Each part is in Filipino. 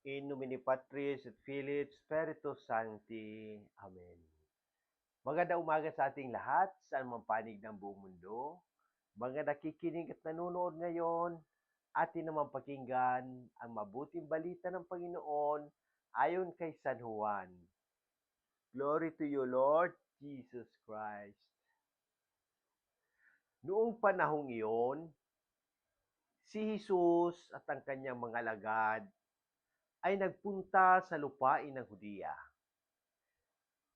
In nomine Patris et Filii et Spiritus Sancti. Amen. Maganda umaga sa ating lahat, saan man panig ng buong mundo. Mga nakikinig at nanonood ngayon, atin naman pakinggan ang mabuting balita ng Panginoon ayon kay San Juan. Glory to you, Lord Jesus Christ. Noong panahong iyon, si Jesus at ang kanyang mga alagad ay nagpunta sa lupain ng Hudiya.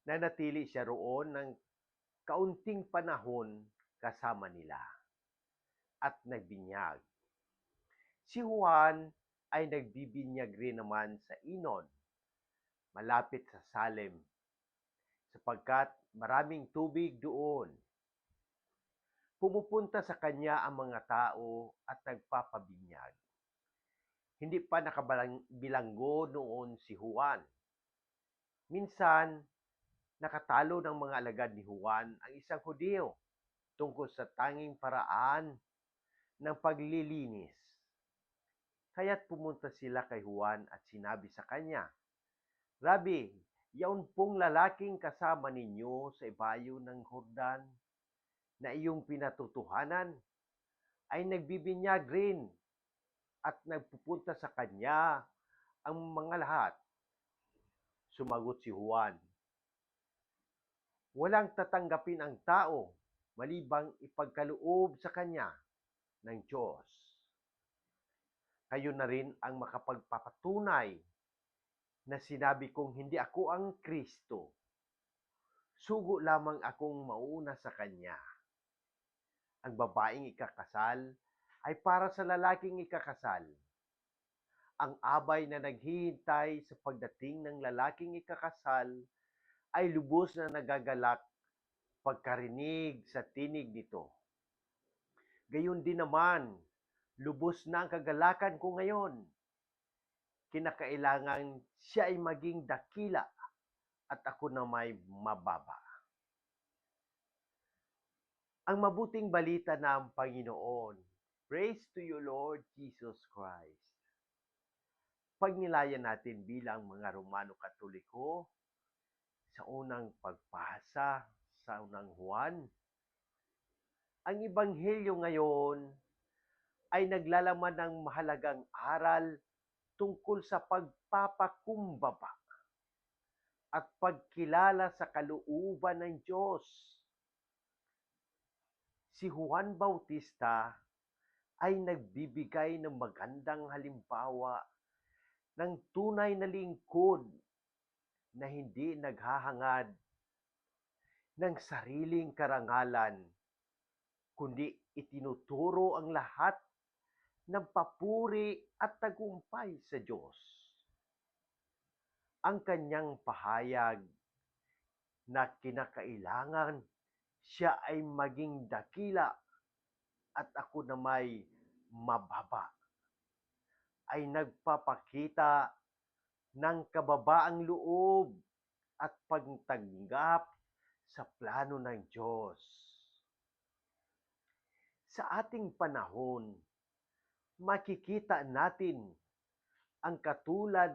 Nanatili siya roon ng kaunting panahon kasama nila at nagbinyag. Si Juan ay nagbibinyag rin naman sa Inon, malapit sa Salem, sapagkat maraming tubig doon. Pumupunta sa kanya ang mga tao at nagpapabinyag. Hindi pa nakabilanggo noon si Juan. Minsan, nakatalo ng mga alagad ni Juan ang isang Hudyo tungkol sa tanging paraan ng paglilinis. Kaya't pumunta sila kay Juan at sinabi sa kanya, Rabi, yaon pong lalaking kasama ninyo sa ibayo ng Jordan na iyong pinatutuhanan ay nagbibinyag rin at nagpupunta sa kanya ang mga lahat. Sumagot si Juan, Walang tatanggapin ang tao malibang ipagkaloob sa kanya ng Diyos. Kayo na rin ang makapagpapatunay na sinabi kong hindi ako ang Kristo. Sugo lamang akong mauna sa Kanya. Ang babaeng ikakasal ay para sa lalaking ikakasal. Ang abay na naghihintay sa pagdating ng lalaking ikakasal ay lubos na nagagalak pagkarinig sa tinig nito. Gayon din naman, lubos na ang kagalakan ko ngayon. Kinakailangan siya ay maging dakila at ako na may mababa. Ang mabuting balita ng Panginoon. Praise to you, Lord Jesus Christ. Pagnilayan natin bilang mga Romano Katoliko sa unang pagbasa sa unang Juan. Ang Ebanghelyo ngayon ay naglalaman ng mahalagang aral tungkol sa pagpapakumbaba at pagkilala sa kalooban ng Diyos. Si Juan Bautista ay nagbibigay ng magandang halimbawa ng tunay na lingkod na hindi naghahangad ng sariling karangalan, kundi itinuturo ang lahat ng papuri at tagumpay sa Diyos. Ang kanyang pahayag na kinakailangan siya ay maging dakila at ako na may mababa ay nagpapakita ng kababaang loob at pagtanggap sa plano ng Diyos. Sa ating panahon, makikita natin ang katulad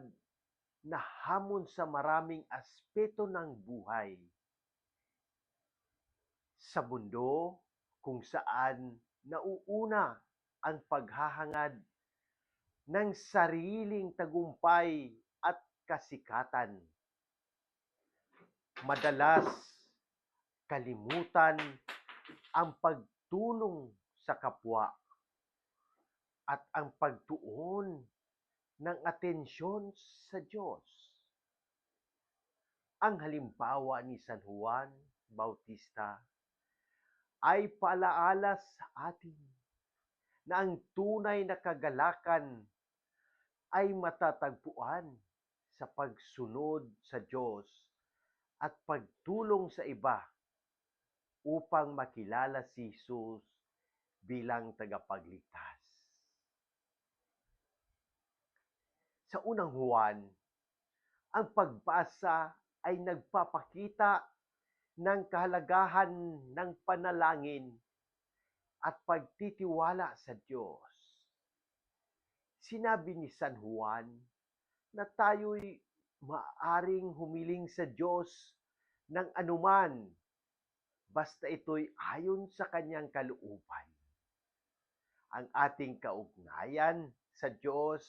na hamon sa maraming aspeto ng buhay. Sa mundo kung saan nauuna ang paghahangad ng sariling tagumpay at kasikatan. Madalas kalimutan ang pagtulong sa kapwa at ang pagtuon ng atensyon sa Diyos. Ang halimbawa ni San Juan Bautista ay paalaala sa atin na ang tunay na kagalakan ay matatagpuan sa pagsunod sa Diyos at pagtulong sa iba upang makilala si Jesus bilang tagapagligtas. Sa unang Juan, ang pagbasa ay nagpapakita ng kahalagahan ng panalangin at pagtitiwala sa Diyos. Sinabi ni San Juan na tayo'y maaring humiling sa Diyos ng anuman basta ito'y ayon sa kanyang kalooban. Ang ating kaugnayan sa Diyos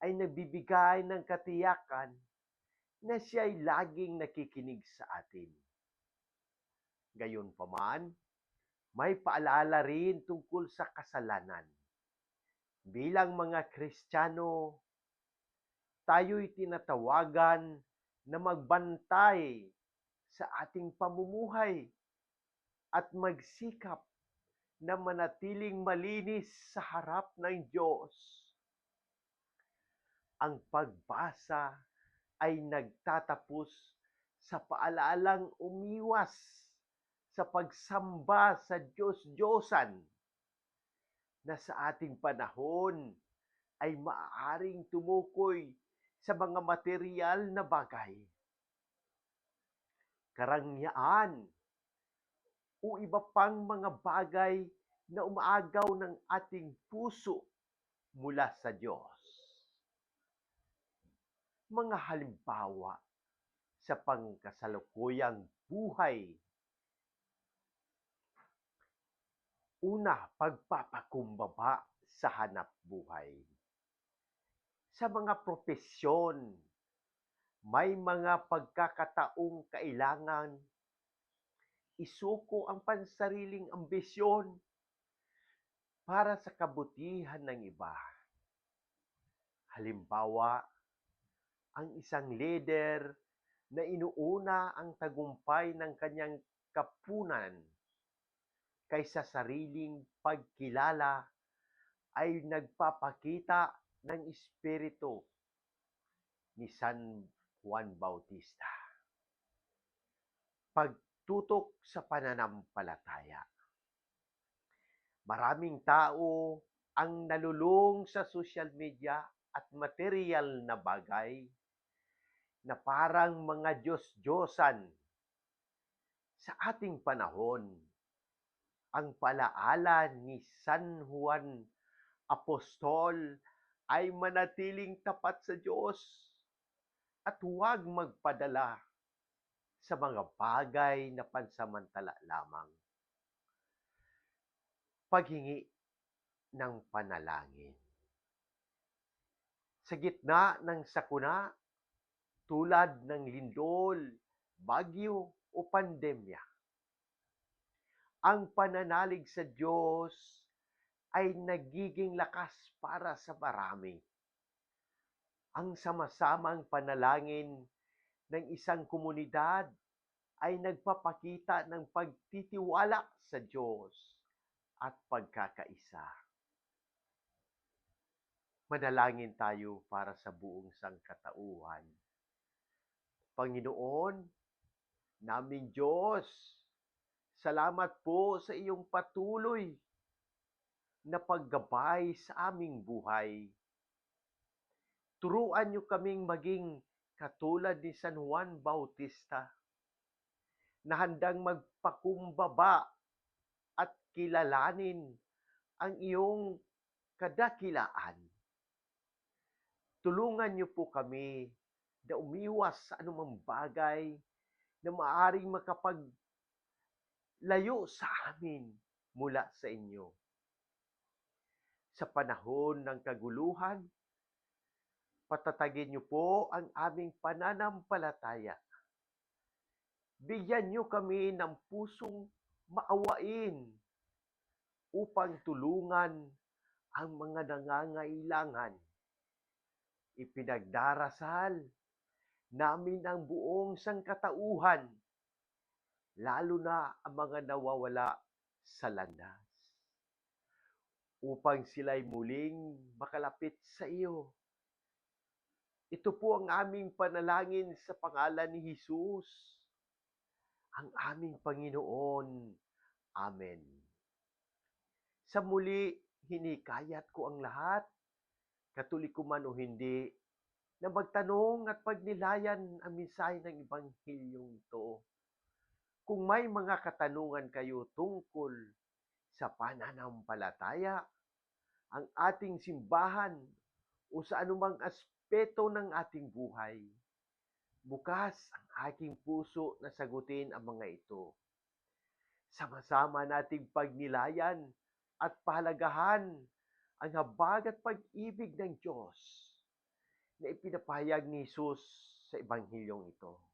ay nagbibigay ng katiyakan na siya'y laging nakikinig sa atin. Gayunpaman, may paalala rin tungkol sa kasalanan. Bilang mga Kristiyano, tayo'y tinatawagan na magbantay sa ating pamumuhay at magsikap na manatiling malinis sa harap ng Diyos. Ang pagbasa ay nagtatapos sa paalalang umiwas sa pagsamba sa Diyos-Diyosan na sa ating panahon ay maaaring tumukoy sa mga material na bagay. Karangyaan o iba pang mga bagay na umaagaw ng ating puso mula sa Diyos. Mga halimbawa sa pangkasalukuyang buhay Una, pagpapakumbaba sa hanap buhay. Sa mga propesyon, may mga pagkakataong kailangan isuko ang pansariling ambisyon para sa kabutihan ng iba. Halimbawa, ang isang leader na inuuna ang tagumpay ng kanyang kapunan kaysa sariling pagkilala ay nagpapakita ng espiritu ni San Juan Bautista. Pagtutok sa pananampalataya. Maraming tao ang nalulung sa social media at material na bagay na parang mga Diyos-Diyosan sa ating panahon ang palaala ni San Juan Apostol ay manatiling tapat sa Diyos at huwag magpadala sa mga bagay na pansamantala lamang. Paghingi ng panalangin. Sa gitna ng sakuna, tulad ng lindol, bagyo o pandemya, ang pananalig sa Diyos ay nagiging lakas para sa marami. Ang sama-samang panalangin ng isang komunidad ay nagpapakita ng pagtitiwala sa Diyos at pagkakaisa. Manalangin tayo para sa buong sangkatauhan. Panginoon, naming Diyos, Salamat po sa iyong patuloy na paggabay sa aming buhay. Turuan niyo kaming maging katulad ni San Juan Bautista na handang magpakumbaba at kilalanin ang iyong kadakilaan. Tulungan niyo po kami na umiwas sa anumang bagay na maaring makapag layo sa amin mula sa inyo. Sa panahon ng kaguluhan, patatagin niyo po ang aming pananampalataya. Bigyan niyo kami ng pusong maawain upang tulungan ang mga nangangailangan. Ipinagdarasal namin ang buong sangkatauhan lalo na ang mga nawawala sa landas, upang sila'y muling makalapit sa iyo. Ito po ang aming panalangin sa pangalan ni Jesus, ang aming Panginoon. Amen. Sa muli, hinikayat ko ang lahat, katoliko man o hindi, na magtanong at pagnilayan ang mensahe ng Ebanghilyong ito kung may mga katanungan kayo tungkol sa pananampalataya, ang ating simbahan o sa anumang aspeto ng ating buhay. Bukas ang aking puso na sagutin ang mga ito. Sama-sama nating pagnilayan at pahalagahan ang habag at pag-ibig ng Diyos na ipinapahayag ni Jesus sa Ebanghilyong ito